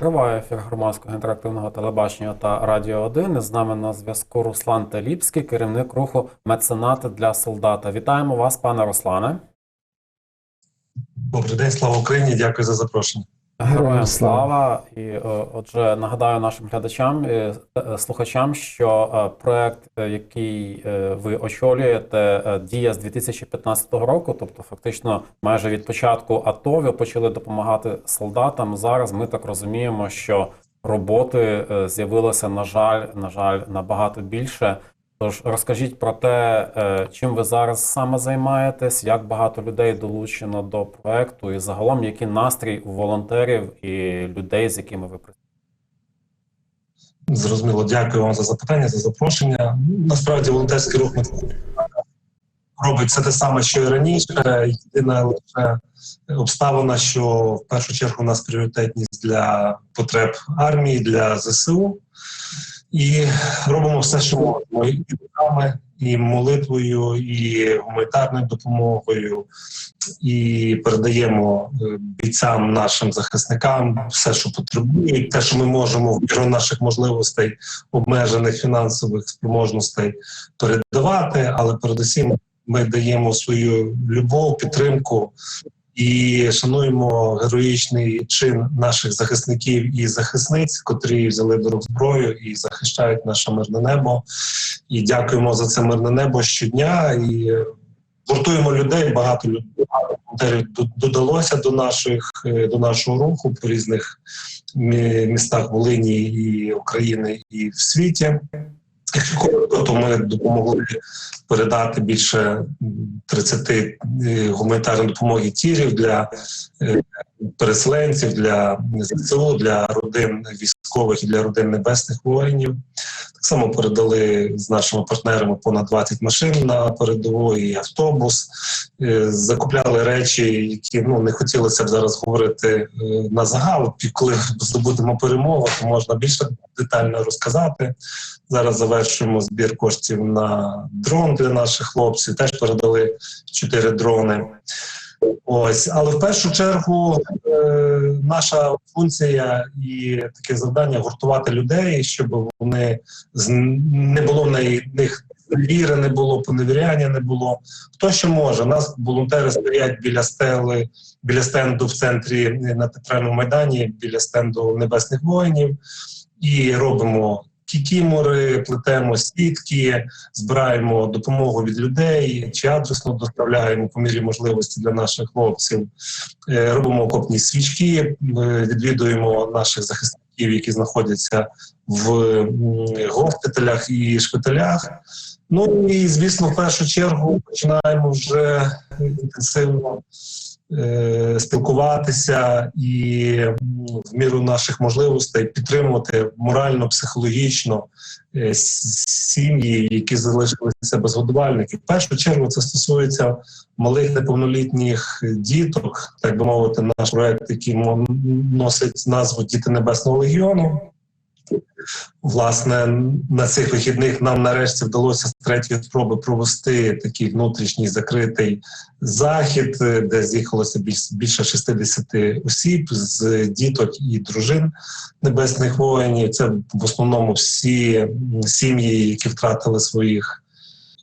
Триває ефір громадського інтерактивного телебачення та Радіо 1. З нами на зв'язку Руслан Теліпський, керівник руху Меценати для солдата. Вітаємо вас, пане Руслане. Добрий день, слава Україні! Дякую за запрошення. Героям слава! І е, отже, нагадаю нашим глядачам і е, слухачам, що е, проект, е, який е, ви очолюєте, е, діє з 2015 року, тобто фактично майже від початку АТО ви почали допомагати солдатам. Зараз ми так розуміємо, що роботи е, з'явилося, на жаль, на жаль, набагато більше. Тож розкажіть про те, е, чим ви зараз саме займаєтесь, як багато людей долучено до проекту, і загалом який настрій у волонтерів і людей, з якими ви працюєте. Зрозуміло, дякую вам за запитання, за запрошення. Насправді, волонтерський рух робить все те саме, що і раніше. Єдина лише обставина, що в першу чергу у нас пріоритетність для потреб армії, для ЗСУ. І робимо все, що можемо і руками, і молитвою, і гуманітарною допомогою, і передаємо е, бійцям, нашим захисникам все, що потребують, те, що ми можемо в міру наших можливостей, обмежених фінансових спроможностей передавати. Але передусім ми даємо свою любов, підтримку і шануємо героїчний чин наших захисників і захисниць, котрі взяли до рук зброю і захищають наше мирне небо. І дякуємо за це мирне небо щодня. І гуртуємо людей. Багато людей додалося до наших е, до нашого руху по різних містах Волині і України і в світі. Якщо коротко, то ми допомогли передати більше м, 30 е, гуманітарної допомоги тірів для е, переселенців, для ЗСУ, для родин військових і для родин небесних воїнів. Так само передали з нашими партнерами понад 20 машин на передову і автобус. Е, Закупляли речі, які ну не хотілося б зараз говорити е, на загал. Коли здобудемо перемогу, то можна більше детально розказати. Зараз завершуємо збір коштів на дрон для наших хлопців. Теж передали чотири дрони. Ось, але в першу чергу е, наша функція і таке завдання гуртувати людей, щоб вони не було в них віри, не було поневіряння, не було. Хто що може? У нас волонтери стоять біля стели, біля стенду в центрі е, на театральному майдані, біля стенду небесних воїнів, і робимо кікімори, плетемо сітки, збираємо допомогу від людей чи адресно доставляємо по мірі можливості для наших хлопців. Е, Робимо окопні свічки, е, відвідуємо наших захисників, які знаходяться в госпіталях і шпиталях. Ну і звісно, в першу чергу починаємо вже інтенсивно спілкуватися і в міру наших можливостей підтримувати морально, психологічно е, сім'ї, які залишилися без годувальників. В першу чергу це стосується малих неповнолітніх діток, так би мовити, наш проект, який носить назву Діти Небесного Легіону. Власне, на цих вихідних нам нарешті вдалося з третьої спроби провести такий внутрішній закритий захід, де з'їхалося більш, більше 60 осіб з діток і дружин небесних воїнів. Це в основному всі сім'ї, які втратили своїх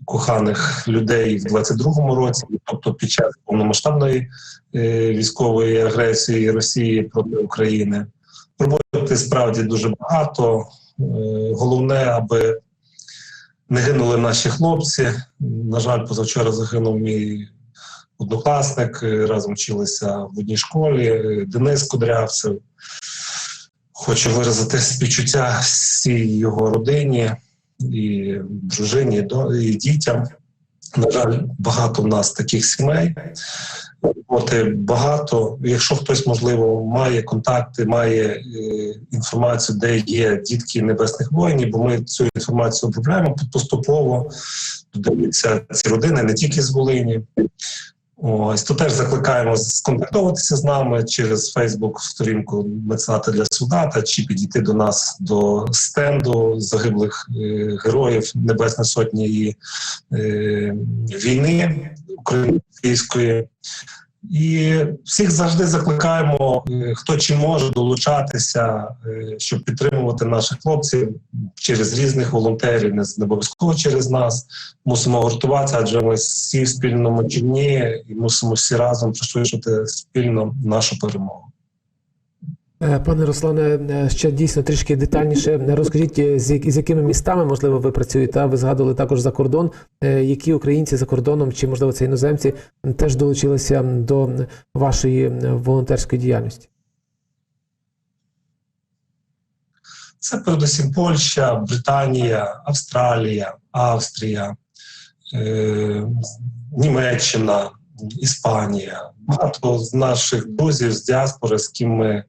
коханих людей в 22-му році, тобто під час повномасштабної е, військової агресії Росії проти України. Роботи справді дуже багато. Е, Головне, аби не гинули наші хлопці. На жаль, позавчора загинув мій однокласник. е, Разом вчилися в одній школі. е, Денис Кудрявцев. Хочу виразити співчуття всій його родині і дружині, і дітям. На жаль, багато в нас таких сімей. Роботи багато. Якщо хтось, можливо, має контакти, має е, інформацію, де є дітки небесних воїнів, бо ми цю інформацію обробляємо поступово. Додаються ці родини не тільки з Волині. Ось то теж закликаємо сконтактуватися з нами через Фейсбук сторінку мецената для Судата чи підійти до нас до стенду загиблих е, героїв Небесної Сотні і е, війни української. І всіх завжди закликаємо, е, хто чи може долучатися, е, щоб підтримувати наших хлопців через різних волонтерів, не обов'язково через нас. Мусимо гуртуватися, адже ми всі в спільному чині і мусимо всі разом пришвидшити спільно нашу перемогу. Е, Пане Руслане, е, ще дійсно трішки детальніше розкажіть, е, з з якими містами можливо ви працюєте? Ви згадували також за кордон. Які українці за кордоном, чи можливо це іноземці, теж долучилися до вашої волонтерської діяльності? Це передусім Польща, Британія, Австралія, Австрія, е, Німеччина, Іспанія. Багато з наших друзів з діаспори, з ким ми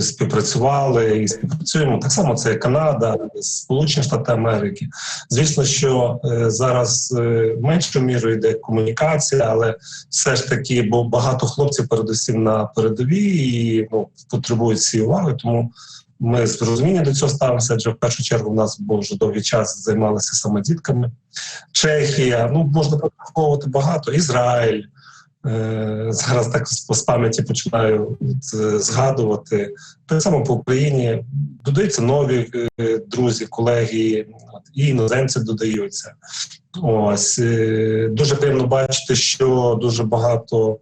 співпрацювали і співпрацюємо. Так само це Канада, Сполучені Штати Америки. Звісно, що е, зараз е, меншою мірою йде комунікація, але все ж таки, бо багато хлопців, передусім на передовій, і ну, потребують цієї уваги, тому. Ми з розумінням до цього ставимося, адже в першу чергу в нас був вже довгий час займалися саме дітками. Чехія, ну можна пораховувати багато. Ізраїль. Е, зараз так з пам'яті починаю е, згадувати. Так само по Україні додаються нові е, друзі, колеги, і іноземці додаються. Ось дуже приємно бачити, що дуже багато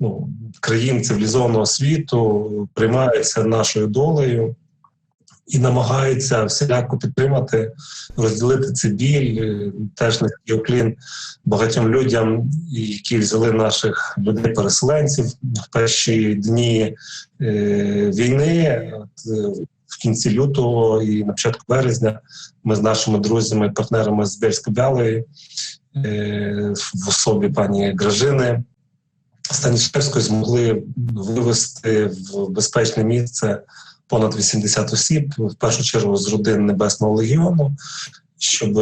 ну, країн цивілізованого світу приймаються нашою долею і намагаються всіляко підтримати, розділити цей біль. Теж на уклін багатьом людям, які взяли наших людей-переселенців в перші дні е, війни. Е, в кінці лютого і на початку березня ми з нашими друзями, партнерами з Бельсько-Бялої е, в особі пані Гражини Станішевської змогли вивести в безпечне місце понад 80 осіб, в першу чергу з родин Небесного легіону, щоб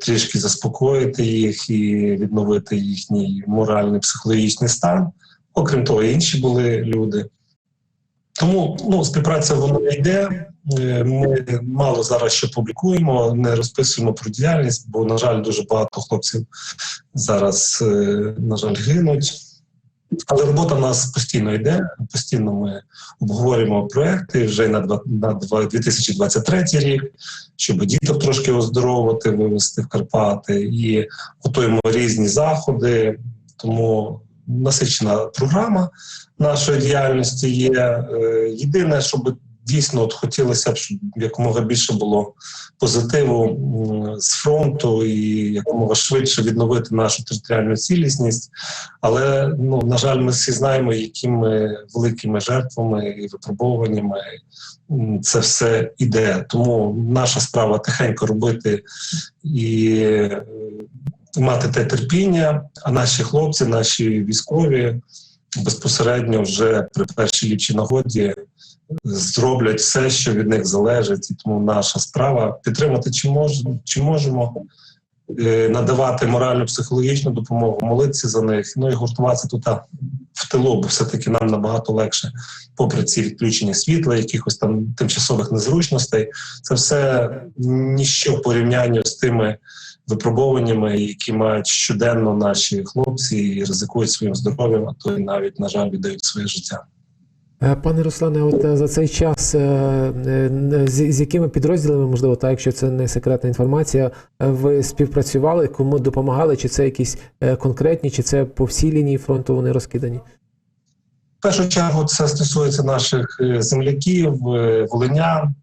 трішки заспокоїти їх і відновити їхній моральний психологічний стан. Окрім того, інші були люди. Тому ну, співпраця вона йде. Е, Ми мало зараз що публікуємо, не розписуємо про діяльність, бо, на жаль, дуже багато хлопців зараз, е, на жаль, гинуть. Але робота в нас постійно йде. Постійно ми обговорюємо проекти вже на на два- 2023 рік, щоб діток трошки оздоровувати, вивезти в Карпати, і готуємо різні заходи. Тому насичена програма нашої діяльності є. Е, Єдине, щоб дійсно от хотілося б, щоб якомога більше було позитиву з фронту і якомога швидше відновити нашу територіальну цілісність. Але ну на жаль, ми всі знаємо, якими великими жертвами і випробуваннями це все іде. Тому наша справа тихенько робити і е, мати те терпіння. А наші хлопці, наші військові безпосередньо вже при першій ліпшій нагоді зроблять все, що від них залежить, і тому наша справа підтримати чи можемо, чи можемо е, надавати моральну психологічну допомогу, молитися за них, ну і гуртуватися тут в тилу, бо все-таки нам набагато легше, попри ці відключення світла, якихось там тимчасових незручностей. Це все ніщо в порівнянні з тими випробуваннями, які мають щоденно наші хлопці і ризикують своїм здоров'ям, а то й навіть, на жаль, віддають своє життя. Е, Пане Руслане, от е, за цей час е, з, з якими підрозділами, можливо, так, якщо це не секретна інформація, ви співпрацювали, кому допомагали, чи це якісь конкретні, чи це по всій лінії фронту вони розкидані? В першу чергу це стосується наших земляків, волинян,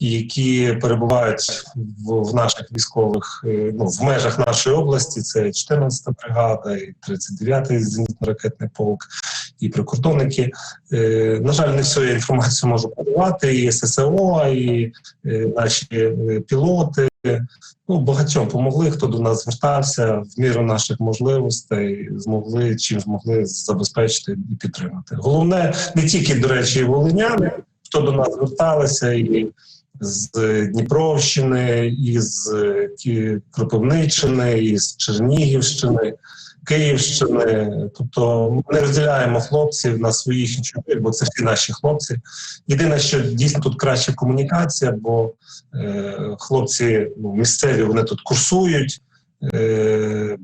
які перебувають в, наших військових ну, в межах нашої області. Це 14-та бригада, і 39-й зенітно-ракетний полк, і прикордонники. Е, На жаль, не всю інформацію можу подавати. І ССО, і е, наші е, пілоти. Ну, багатьом помогли, хто до нас звертався в міру наших можливостей, змогли чим змогли забезпечити і підтримати. Головне не тільки, до речі, волиняни, хто до нас зверталися, і з Дніпровщини, і з Кропивниччини, і з Чернігівщини, Київщини. Тобто ми не розділяємо хлопців на своїх чужих, бо це всі наші хлопці. Єдине, що дійсно тут краща комунікація, бо е, хлопці ну, місцеві вони тут курсують. е,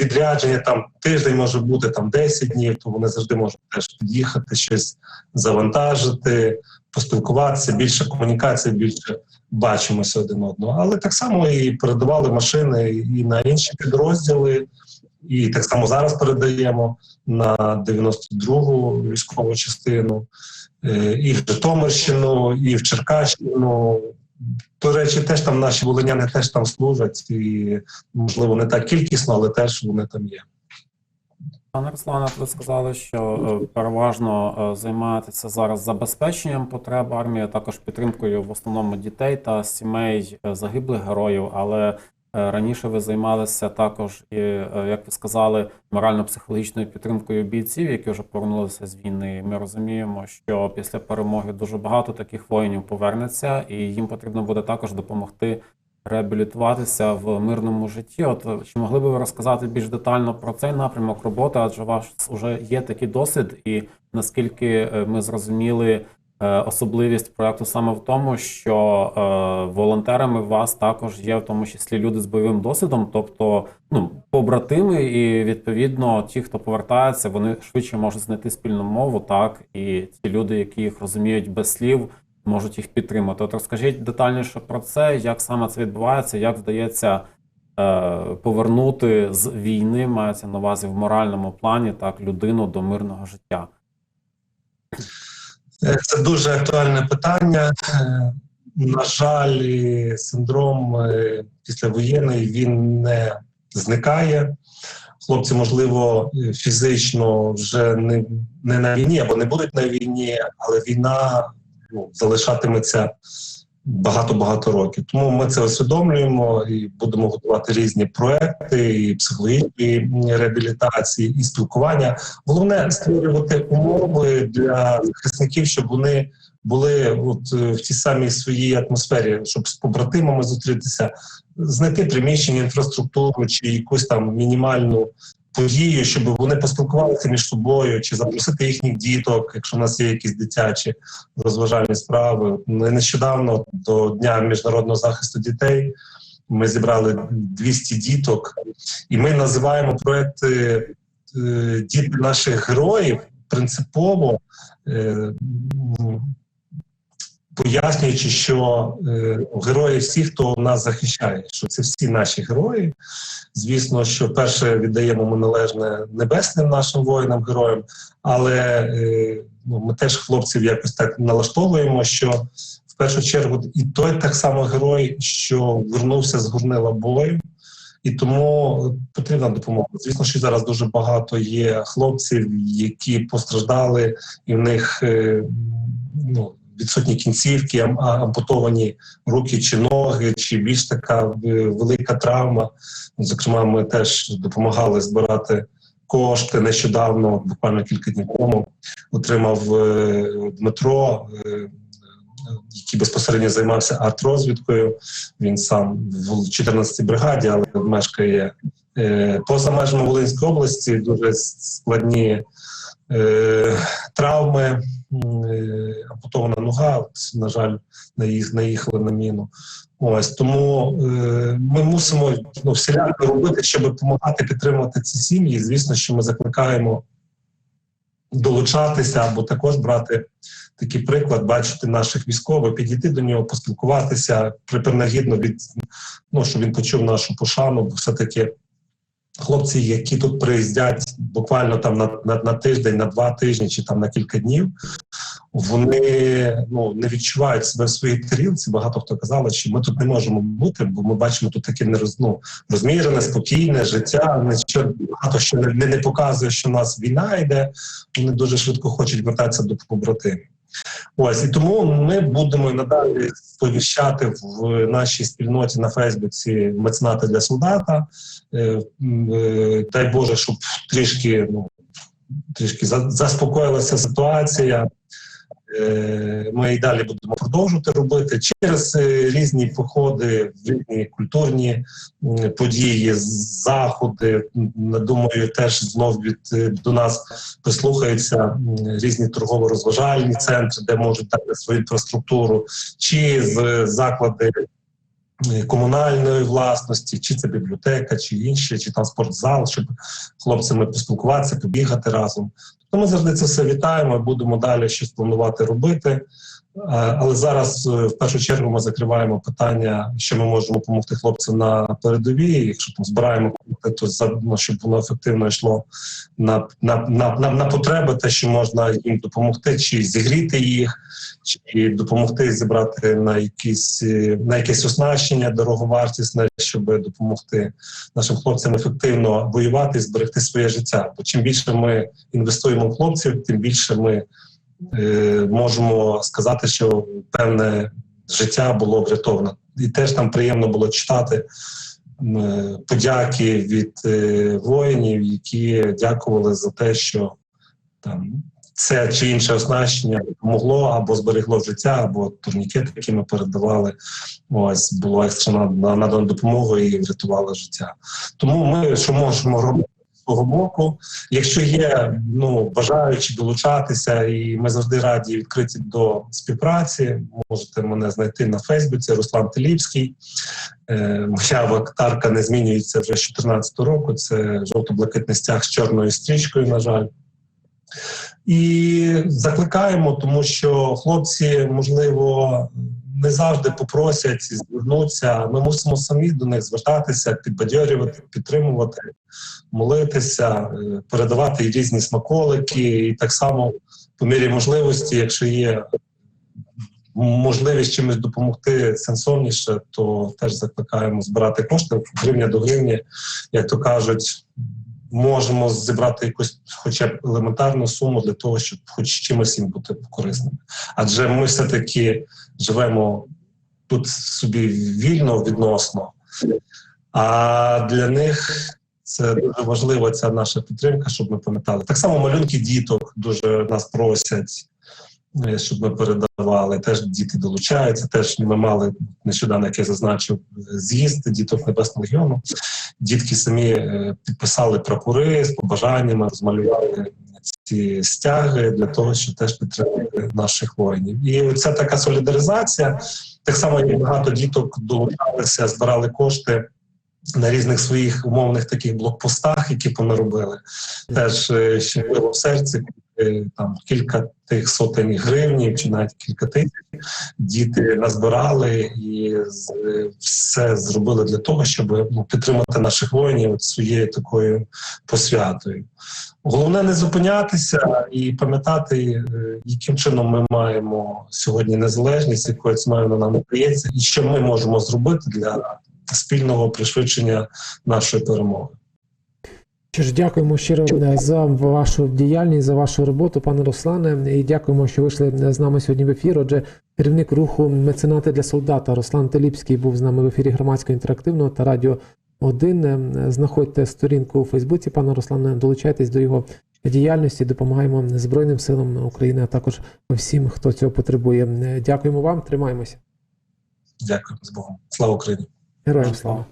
відрядження там тиждень може бути там 10 днів, то вони завжди можуть теж під'їхати, щось завантажити, поспілкуватися, більше комунікації, більше бачимося один одного. Але так само і передавали машини і на інші підрозділи, і так само зараз передаємо на 92-гу військову частину, е, і в Житомирщину, і в Черкащину. До речі, теж там наші волиняни теж там служать, і можливо не так кількісно, але теж вони там є. Пане Руслане, ви сказали, що е, переважно е, займаєтеся зараз забезпеченням потреб армії, також підтримкою в основному дітей та сімей загиблих героїв. Але раніше ви займалися також і, е, як ви сказали, морально-психологічною підтримкою бійців, які вже повернулися з війни. Ми розуміємо, що після перемоги дуже багато таких воїнів повернеться, і їм потрібно буде також допомогти реабілітуватися в мирному житті. От е, чи могли би ви розказати більш детально про цей напрямок роботи? Адже у вас вже є такий досвід, і наскільки е, ми зрозуміли, е, особливість проекту саме в тому, що е, волонтерами вас також є в тому числі люди з бойовим досвідом, тобто ну побратими, і відповідно ті, хто повертається, вони швидше можуть знайти спільну мову, так і ті люди, які їх розуміють без слів можуть їх підтримати. От розкажіть детальніше про це, як саме це відбувається, як вдається е, повернути з війни, мається на увазі в моральному плані, так, людину до мирного життя. Е, Це дуже актуальне питання. Е, На жаль, синдром е, післявоєнний він не зникає. Хлопці, можливо, фізично вже не, не на війні або не будуть на війні, але війна ну, залишатиметься багато-багато років. Тому ми це усвідомлюємо і будемо готувати різні проекти, і психологічні реабілітації, і спілкування. Головне створювати умови для захисників, щоб вони були от е, в тій самій своїй атмосфері, щоб з побратимами зустрітися, знайти приміщення, інфраструктуру чи якусь там мінімальну подію, щоб вони поспілкувалися між собою, чи запросити їхніх діток, якщо в нас є якісь дитячі розважальні справи. Нещодавно до Дня міжнародного захисту дітей ми зібрали 200 діток, і ми називаємо проекти е, діти наших героїв принципово. Пояснюючи, що е, герої всі, хто нас захищає, що це всі наші герої. Звісно, що перше віддаємо ми належне небесним нашим воїнам, героям, але е, ну, ми теж хлопців якось так налаштовуємо, що в першу чергу і той так само герой, що вернувся з горнила бою, і тому потрібна допомога. Звісно, що зараз дуже багато є хлопців, які постраждали, і в них е, ну, відсутні кінцівки, ампутовані руки чи ноги, чи більш така е, велика травма. Зокрема, ми теж допомагали збирати кошти нещодавно, буквально кілька днів тому. Отримав е, Дмитро, е, який безпосередньо займався арт-розвідкою. Він сам в 14-й бригаді, але мешкає поза межами Волинської області. Дуже складні травми, е, ампутована нога. На жаль, наїх, наїхали на міну. Ось тому е, ми мусимо ну, всіляко робити, щоб допомагати підтримувати ці сім'ї. Звісно, що ми закликаємо долучатися або також брати такий приклад, бачити наших військових, підійти до нього, поспілкуватися принагідно від ну, щоб він почув нашу пошану, бо все-таки хлопці, які тут приїздять буквально там на, на, на тиждень, на два тижні чи там на кілька днів, вони ну не відчувають себе в своїй тарілці. Багато хто казали, що ми тут не можемо бути, бо ми бачимо тут таке нероз, ну, розмірене, спокійне життя. Нічого багато що не, не показує, що у нас війна йде. Вони дуже швидко хочуть вертатися до побратимів. Ось і тому ми будемо і надалі сповіщати в нашій спільноті на Фейсбуці меценати для солдата. Е, е, Дай Боже, щоб трішки ну трішки за- заспокоїлася ситуація. Е, Ми і далі будемо продовжувати робити через е, різні походи, різні культурні події, заходи. Думаю, теж знов від е, до нас прислухаються різні торгово-розважальні центри, де можуть дати свою інфраструктуру, чи з заклади комунальної власності, чи це бібліотека, чи інше, чи там спортзал, щоб хлопцями поспілкуватися, побігати разом. Тобто ми завжди це все вітаємо будемо далі щось планувати робити. Е, Але зараз е, в першу чергу ми закриваємо питання, що ми можемо допомогти хлопцям на передовій. Якщо там збираємо то за ну, щоб воно ефективно йшло на, на, на, на, на потреби, те, що можна їм допомогти, чи зігріти їх, чи допомогти зібрати на якісь е, на якесь оснащення дороговартісне, щоб допомогти нашим хлопцям ефективно воювати і зберегти своє життя. Бо чим більше ми інвестуємо в хлопців, тим більше ми е, можемо сказати, що певне життя було врятовано. І теж там приємно було читати е, подяки від е, воїнів, які дякували за те, що там це чи інше оснащення допомогло або зберегло життя, або турнікет, які ми передавали. Ось було екстрена надана допомога і врятувала життя. Тому ми що можемо робити з свого боку. Якщо є ну бажаючі долучатися, і ми завжди раді відкриті до співпраці. Можете мене знайти на Фейсбуці. Руслан Теліпський. Е, моя вактарка не змінюється вже з 2014 року. Це жовто-блакитний стяг з чорною стрічкою, на жаль. І закликаємо, тому що хлопці, можливо, не завжди попросять звернутися. Ми мусимо самі до них звертатися, підбадьорювати, підтримувати, молитися, е, передавати різні смаколики, і так само по мірі можливості, якщо є можливість чимось допомогти сенсовніше, то теж закликаємо збирати кошти гривня до гривні, як то кажуть. Можемо зібрати якусь, хоча б елементарну суму для того, щоб хоч чимось їм бути корисними. Адже ми все-таки живемо тут собі вільно відносно, а для них це дуже важливо ця наша підтримка, щоб ми пам'ятали. Так само малюнки діток дуже нас просять, щоб ми передавали. Теж діти долучаються. Теж ми мали нещодавно, як я зазначив, з'їзд діток Небесного Легіону. Дітки самі е, підписали прапори з побажаннями, розмалювали ці стяги для того, щоб теж підтримати наших воїнів. І ця така солідаризація, так само як багато діток долучалися, збирали кошти. На різних своїх умовних таких блокпостах, які понаробили, теж е, щемило в серці е, там кілька тих сотень гривнів чи навіть кілька тисяч діти назбирали і все зробили для того, щоб ну, підтримати наших воїнів своєю такою посвятою. Головне не зупинятися і пам'ятати, е, яким чином ми маємо сьогодні незалежність, якою ціна нам надається, і що ми можемо зробити для спільного пришвидшення нашої перемоги. Що ж, дякуємо щиро е, за вашу діяльність, за вашу роботу, пане Руслане. І дякуємо, що вийшли е, з нами сьогодні в ефір. Отже, керівник руху меценати для солдата Руслан Теліпський був з нами в ефірі громадського інтерактивного та радіо 1. Знаходьте сторінку у Фейсбуці пана Руслана, долучайтесь до його діяльності, допомагаємо Збройним силам України, а також всім, хто цього потребує. Е, Дякуємо вам, тримаємося. Дякую з Богом. Слава Україні! Героям слава!